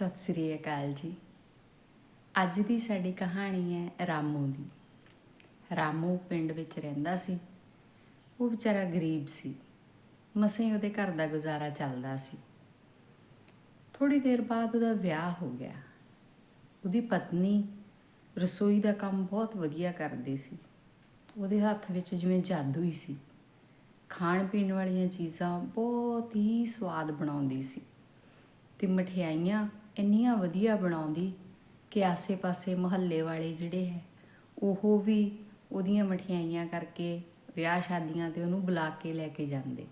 ਸਤਿ ਸ੍ਰੀ ਅਕਾਲ ਜੀ। ਅੱਜ ਦੀ ਸਾਡੀ ਕਹਾਣੀ ਹੈ ਰਾਮੂ ਦੀ। ਰਾਮੂ ਪਿੰਡ ਵਿੱਚ ਰਹਿੰਦਾ ਸੀ। ਉਹ ਵਿਚਾਰਾ ਗਰੀਬ ਸੀ। ਮਸੇ ਉਹਦੇ ਘਰ ਦਾ ਗੁਜ਼ਾਰਾ ਚੱਲਦਾ ਸੀ। ਥੋੜੀ ਦੇਰ ਬਾਅਦ ਉਹਦਾ ਵਿਆਹ ਹੋ ਗਿਆ। ਉਹਦੀ ਪਤਨੀ ਰਸੋਈ ਦਾ ਕੰਮ ਬਹੁਤ ਵਧੀਆ ਕਰਦੀ ਸੀ। ਉਹਦੇ ਹੱਥ ਵਿੱਚ ਜਿਵੇਂ ਜਾਦੂ ਹੀ ਸੀ। ਖਾਣ ਪੀਣ ਵਾਲੀਆਂ ਚੀਜ਼ਾਂ ਬਹੁਤ ਹੀ ਸਵਾਦ ਬਣਾਉਂਦੀ ਸੀ। ਤੇ ਮਠਿਆਈਆਂ ਇੰਨੀਆਂ ਵਧੀਆ ਬਣਾਉਂਦੀ ਕਿ ਆਸੇ-ਪਾਸੇ ਮੁਹੱਲੇ ਵਾਲੇ ਜਿਹੜੇ ਹੈ, ਉਹ ਵੀ ਉਹਦੀਆਂ ਮਠਿਆਈਆਂ ਕਰਕੇ ਵਿਆਹ ਸ਼ਾਦੀਆਂ ਤੇ ਉਹਨੂੰ ਬੁਲਾ ਕੇ ਲੈ ਕੇ ਜਾਂਦੇ।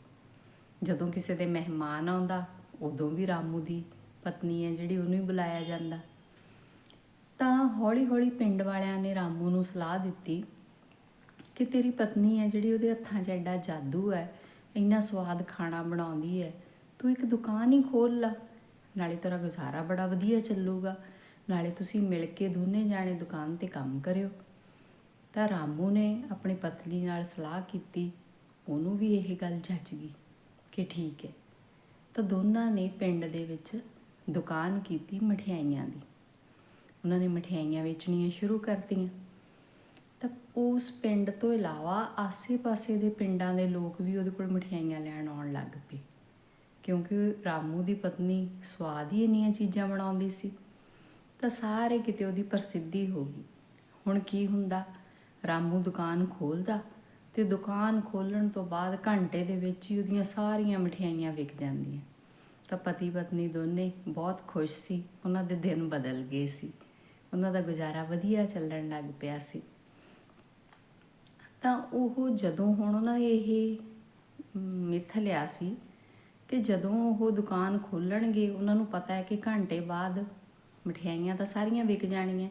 ਜਦੋਂ ਕਿਸੇ ਦੇ ਮਹਿਮਾਨ ਆਉਂਦਾ, ਉਦੋਂ ਵੀ ਰਾਮੂ ਦੀ ਪਤਨੀ ਹੈ ਜਿਹੜੀ ਉਹਨੂੰ ਹੀ ਬੁਲਾਇਆ ਜਾਂਦਾ। ਤਾਂ ਹੌਲੀ-ਹੌਲੀ ਪਿੰਡ ਵਾਲਿਆਂ ਨੇ ਰਾਮੂ ਨੂੰ ਸਲਾਹ ਦਿੱਤੀ ਕਿ ਤੇਰੀ ਪਤਨੀ ਹੈ ਜਿਹੜੀ ਉਹਦੇ ਹੱਥਾਂ 'ਚ ਐਡਾ ਜਾਦੂ ਹੈ, ਇੰਨਾ ਸਵਾਦ ਖਾਣਾ ਬਣਾਉਂਦੀ ਹੈ, ਤੂੰ ਇੱਕ ਦੁਕਾਨ ਹੀ ਖੋਲ ਲਾ। ਨਾਲੇ ਤੇਰਾ ਗੁਜ਼ਾਰਾ ਬੜਾ ਵਧੀਆ ਚੱਲੂਗਾ। ਨਾਲੇ ਤੁਸੀਂ ਮਿਲ ਕੇ ਦੋਨੇ ਜਾਣੇ ਦੁਕਾਨ ਤੇ ਕੰਮ ਕਰਿਓ। ਤਾਂ ਰਾਮੂ ਨੇ ਆਪਣੀ ਪਤਨੀ ਨਾਲ ਸਲਾਹ ਕੀਤੀ। ਉਹਨੂੰ ਵੀ ਇਹ ਗੱਲ ਜੱਜ ਗਈ ਕਿ ਠੀਕ ਹੈ। ਤਾਂ ਦੋਨਾਂ ਨੇ ਪਿੰਡ ਦੇ ਵਿੱਚ ਦੁਕਾਨ ਕੀਤੀ ਮਠਿਆਈਆਂ ਦੀ। ਉਹਨਾਂ ਨੇ ਮਠਿਆਈਆਂ ਵੇਚਣੀਆਂ ਸ਼ੁਰੂ ਕਰਤੀਆਂ। ਤਾਂ ਉਸ ਪਿੰਡ ਤੋਂ ਇਲਾਵਾ ਆਸੇ-ਪਾਸੇ ਦੇ ਪਿੰਡਾਂ ਦੇ ਲੋਕ ਵੀ ਉਹਦੇ ਕੋਲ ਮਠਿਆਈਆਂ ਲੈਣ ਆਉਣ ਲੱਗ ਪਏ। ਕਿਉਂਕਿ ਰਾਮੂ ਦੀ ਪਤਨੀ ਸਵਾਦ ਹੀ ਇੰਨੀਆਂ ਚੀਜ਼ਾਂ ਬਣਾਉਂਦੀ ਸੀ, ਤਾਂ ਸਾਰੇ ਕਿਤੇ ਉਹਦੀ ਪ੍ਰਸਿੱਧੀ ਹੋ ਗਈ। ਹੁਣ ਕੀ ਹੁੰਦਾ, ਰਾਮੂ ਦੁਕਾਨ ਖੋਲਦਾ ਤੇ ਦੁਕਾਨ ਖੋਲਣ ਤੋਂ ਬਾਅਦ ਘੰਟੇ ਦੇ ਵਿੱਚ ਹੀ ਉਹਦੀਆਂ ਸਾਰੀਆਂ ਮਠਿਆਈਆਂ ਵਿਕ ਜਾਂਦੀਆਂ। ਤਾਂ ਪਤੀ ਪਤਨੀ ਦੋਨੇ ਬਹੁਤ ਖੁਸ਼ ਸੀ, ਉਹਨਾਂ ਦੇ ਦਿਨ ਬਦਲ ਗਏ ਸੀ। ਉਹਨਾਂ ਦਾ ਗੁਜ਼ਾਰਾ ਵਧੀਆ ਚੱਲਣ ਲੱਗ ਪਿਆ ਸੀ। ਤਾਂ ਉਹ ਜਦੋਂ ਹੁਣ ਉਹਨਾਂ ਇਹ ਮਿੱਥ ਲਿਆ ਸੀ ਕਿ ਜਦੋਂ ਉਹ ਦੁਕਾਨ ਖੋਲਣਗੇ, ਉਹਨਾਂ ਨੂੰ ਪਤਾ ਹੈ ਕਿ ਘੰਟੇ ਬਾਅਦ ਮਠਿਆਈਆਂ ਤਾਂ ਸਾਰੀਆਂ ਵਿਕ ਜਾਣੀਆਂ,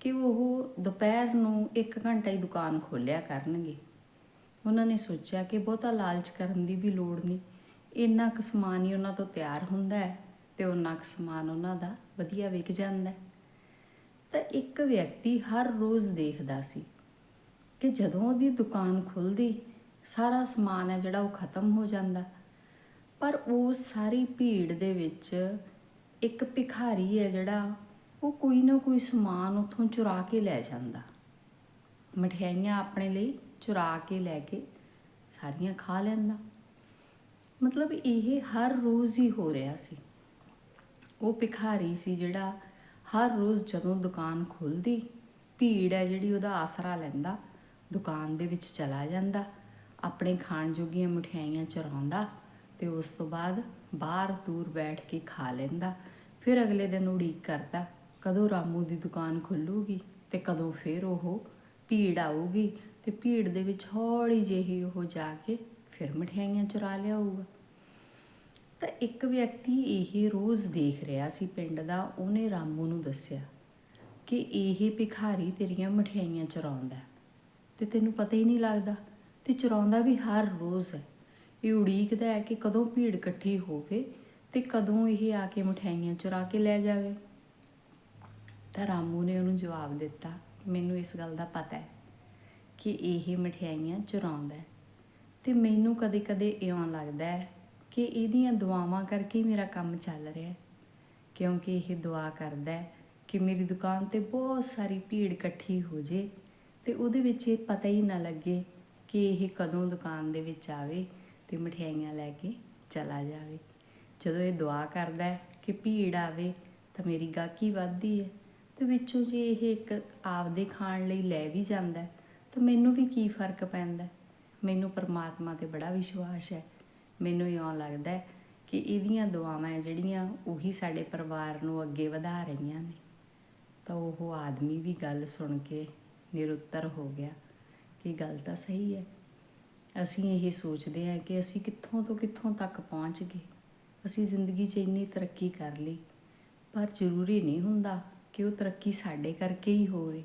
ਕਿ ਉਹ ਦੁਪਹਿਰ ਨੂੰ 1 ਘੰਟਾ ਹੀ ਦੁਕਾਨ ਖੋਲਿਆ ਕਰਨਗੇ। ਉਹਨਾਂ ਨੇ ਸੋਚਿਆ ਕਿ ਬਹੁਤਾ ਲਾਲਚ ਕਰਨ ਦੀ ਵੀ ਲੋੜ ਨਹੀਂ। ਇੰਨਾ ਕੁ ਸਮਾਨ ਹੀ ਉਹਨਾਂ ਤੋਂ ਤਿਆਰ ਹੁੰਦਾ ਹੈ ਤੇ ਉਹਨਾਂ ਕੁ ਸਮਾਨ ਉਹਨਾਂ ਦਾ ਵਧੀਆ ਵਿਕ ਜਾਂਦਾ ਹੈ। ਤਾਂ ਇੱਕ ਵਿਅਕਤੀ ਹਰ ਰੋਜ਼ ਦੇਖਦਾ ਸੀ ਕਿ ਜਦੋਂ ਉਹਦੀ ਦੁਕਾਨ ਖੁੱਲਦੀ, ਸਾਰਾ ਸਮਾਨ ਹੈ ਜਿਹੜਾ ਉਹ ਖਤਮ ਹੋ ਜਾਂਦਾ। ਪਰ ਉਹ ਸਾਰੀ ਭੀੜ ਦੇ ਵਿੱਚ ਇੱਕ ਭਿਖਾਰੀ ਹੈ ਜਿਹੜਾ ਉਹ ਕੋਈ ਨਾ ਕੋਈ ਸਮਾਨ ਉੱਥੋਂ ਚੁਰਾ ਕੇ ਲੈ ਜਾਂਦਾ। ਮਠਿਆਈਆਂ ਆਪਣੇ ਲਈ ਚੁਰਾ ਕੇ ਲੈ ਕੇ ਸਾਰੀਆਂ ਖਾ ਲੈਂਦਾ। ਮਤਲਬ ਇਹ ਹਰ ਰੋਜ਼ ਹੀ ਹੋ ਰਿਹਾ ਸੀ। ਉਹ ਭਿਖਾਰੀ ਸੀ ਜਿਹੜਾ ਹਰ ਰੋਜ਼ ਜਦੋਂ ਦੁਕਾਨ ਖੁੱਲਦੀ, ਭੀੜ ਹੈ ਜਿਹੜੀ ਉਹਦਾ ਆਸਰਾ ਲੈਂਦਾ, ਦੁਕਾਨ ਦੇ ਵਿੱਚ ਚਲਾ ਜਾਂਦਾ, ਆਪਣੇ ਖਾਣ ਜੋਗੀਆਂ ਮਠਿਆਈਆਂ ਚਰਾਉਂਦਾ ਤੇ ਉਸ ਤੋਂ ਬਾਅਦ ਬਾਹਰ ਦੂਰ ਬੈਠ ਕੇ ਖਾ ਲੈਂਦਾ। ਫਿਰ ਅਗਲੇ ਦਿਨ ਉਡੀਕ ਕਰਦਾ, ਕਦੋਂ ਰਾਮੂ ਦੀ ਦੁਕਾਨ ਖੁੱਲੂਗੀ ਤੇ ਕਦੋਂ ਫਿਰ ਉਹ ਭੀੜ ਆਊਗੀ? ਤੇ ਭੀੜ ਦੇ ਵਿੱਚ ਹੌਲੀ ਜਿਹੀ ਉਹ ਜਾ ਕੇ ਫਿਰ ਮਠਿਆਈਆਂ ਚੁਰਾ ਲਿਆਊਗਾ। ਤਾਂ ਇੱਕ ਵਿਅਕਤੀ ਇਹ ਰੋਜ਼ ਦੇਖ ਰਿਹਾ ਸੀ ਪਿੰਡ ਦਾ, ਉਹਨੇ ਰਾਮੂ ਨੂੰ ਦੱਸਿਆ ਕਿ ਇਹ ਭਿਖਾਰੀ ਤੇਰੀਆਂ ਮਠਿਆਈਆਂ ਚੁਰਾਉਂਦਾ ਹੈ ਤੇ ਤੈਨੂੰ ਪਤਾ ਹੀ ਨਹੀਂ ਲੱਗਦਾ। ਤੇ ਚੁਰਾਉਂਦਾ ਵੀ ਹਰ ਰੋਜ਼ ਹੈ। ਇਹ ਉਡੀਕਦਾ ਹੈ ਕਿ ਕਦੋਂ ਭੀੜ ਇਕੱਠੀ ਹੋਵੇ ਤੇ ਕਦੋਂ ਇਹ ਆ ਕੇ ਮਠਿਆਈਆਂ ਚੁਰਾ ਕੇ ਲੈ ਜਾਵੇ। ਤਾਂ ਰਾਮੂ ਨੇ ਉਹਨੂੰ ਜਵਾਬ ਦਿੱਤਾ ਮੈਨੂੰ ਇਸ ਗੱਲ ਦਾ ਪਤਾ ਹੈ ਕਿ ਇਹ ਮਠਿਆਈਆਂ ਚੁਰਾਉਂਦਾ ਹੈ ਤੇ ਮੈਨੂੰ ਕਦੇ-ਕਦੇ ਇਉਂ ਲੱਗਦਾ ਹੈ ਕਿ ਇਹਦੀਆਂ ਦੁਆਵਾਂ ਕਰਕੇ ਮੇਰਾ ਕੰਮ ਚੱਲ ਰਿਹਾ ਹੈ, ਕਿਉਂਕਿ ਇਹ ਦੁਆ ਕਰਦਾ ਹੈ ਕਿ ਮੇਰੀ ਦੁਕਾਨ ਤੇ ਬਹੁਤ ਸਾਰੀ ਭੀੜ ਇਕੱਠੀ ਹੋ ਜੇ ਤੇ ਉਹਦੇ ਵਿੱਚ ਇਹ ਪਤਾ ਹੀ ਨਾ ਲੱਗੇ ਕਿ ਇਹ ਕਦੋਂ ਦੁਕਾਨ ਦੇ ਵਿੱਚ ਆਵੇ ਤੇ ਮਠਿਆਈਆਂ ਲੈ ਕੇ ਚਲਾ ਜਾਵੇ। ਜਦੋਂ ਇਹ ਦੁਆ ਕਰਦਾ ਹੈ ਕਿ ਭੀੜ ਆਵੇ ਤਾਂ ਮੇਰੀ ਗਾਹਕੀ ਵੱਧਦੀ ਹੈ ਤੇ ਵਿੱਚੋਂ ਜੇ ਇਹ ਇੱਕ ਆਪਦੇ ਖਾਣ ਲਈ ਲੈ ਵੀ ਜਾਂਦਾ ਤਾਂ ਮੈਨੂੰ ਵੀ ਕੀ ਫ਼ਰਕ ਪੈਂਦਾ ਮੈਨੂੰ ਪਰਮਾਤਮਾ ਤੇ ਬੜਾ ਵਿਸ਼ਵਾਸ ਹੈ। ਮੈਨੂੰ ਇਉਂ ਲੱਗਦਾ ਹੈ ਕਿ ਇਹਦੀਆਂ ਦੁਆਵਾਂ ਜਿਹੜੀਆਂ ਉਹੀ ਸਾਡੇ ਪਰਿਵਾਰ ਨੂੰ ਅੱਗੇ ਵਧਾ ਰਹੀਆਂ ਨੇ। ਤਾਂ ਉਹ ਆਦਮੀ ਵੀ ਗੱਲ ਸੁਣ ਕੇ ਨਿਰੁੱਤਰ ਹੋ ਗਿਆ ਕਿ ਗੱਲ ਤਾਂ ਸਹੀ ਹੈ। ਅਸੀਂ ਇਹ ਸੋਚਦੇ ਹਾਂ ਕਿ ਅਸੀਂ ਕਿੱਥੋਂ ਤੋਂ ਕਿੱਥੋਂ ਤੱਕ ਪਹੁੰਚ ਗਏ। ਅਸੀਂ ਜ਼ਿੰਦਗੀ 'ਚ ਇੰਨੀ ਤਰੱਕੀ ਕਰ ਲਈ। ਪਰ ਜ਼ਰੂਰੀ ਨਹੀਂ ਹੁੰਦਾ ਕਿ ਉਹ ਤਰੱਕੀ ਸਾਡੇ ਕਰਕੇ ਹੀ ਹੋਵੇ।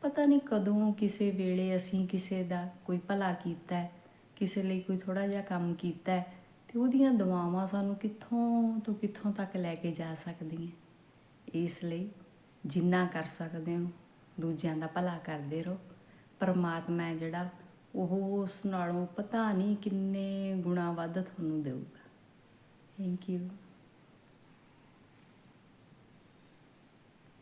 ਪਤਾ ਨਹੀਂ ਕਦੋਂ ਕਿਸੇ ਵੇਲੇ ਅਸੀਂ ਕਿਸੇ ਦਾ ਕੋਈ ਭਲਾ ਕੀਤਾ ਹੈ ਕਿਸੇ ਲਈ ਕੋਈ ਥੋੜਾ ਜਿਹਾ ਕੰਮ ਕੀਤਾ ਹੈ ਤੇ ਉਹਦੀਆਂ ਦੁਆਵਾਂ ਸਾਨੂੰ ਕਿੱਥੋਂ ਤੋਂ ਕਿੱਥੋਂ ਤੱਕ ਲੈ ਕੇ ਜਾ ਸਕਦੀਆਂ। ਇਸ ਲਈ ਜਿੰਨਾ ਕਰ ਸਕਦੇ ਹੋ, ਦੂਜਿਆਂ ਦਾ ਭਲਾ ਕਰਦੇ ਰਹੋ। ਪਰਮਾਤਮਾ ਜਿਹੜਾ ਉਹ ਉਸ ਨਾਲੋਂ ਪਤਾ ਨਹੀਂ ਕਿੰਨੇ ਗੁਣਾ ਵੱਧ ਤੁਹਾਨੂੰ ਦੇਊਗਾ। Thank you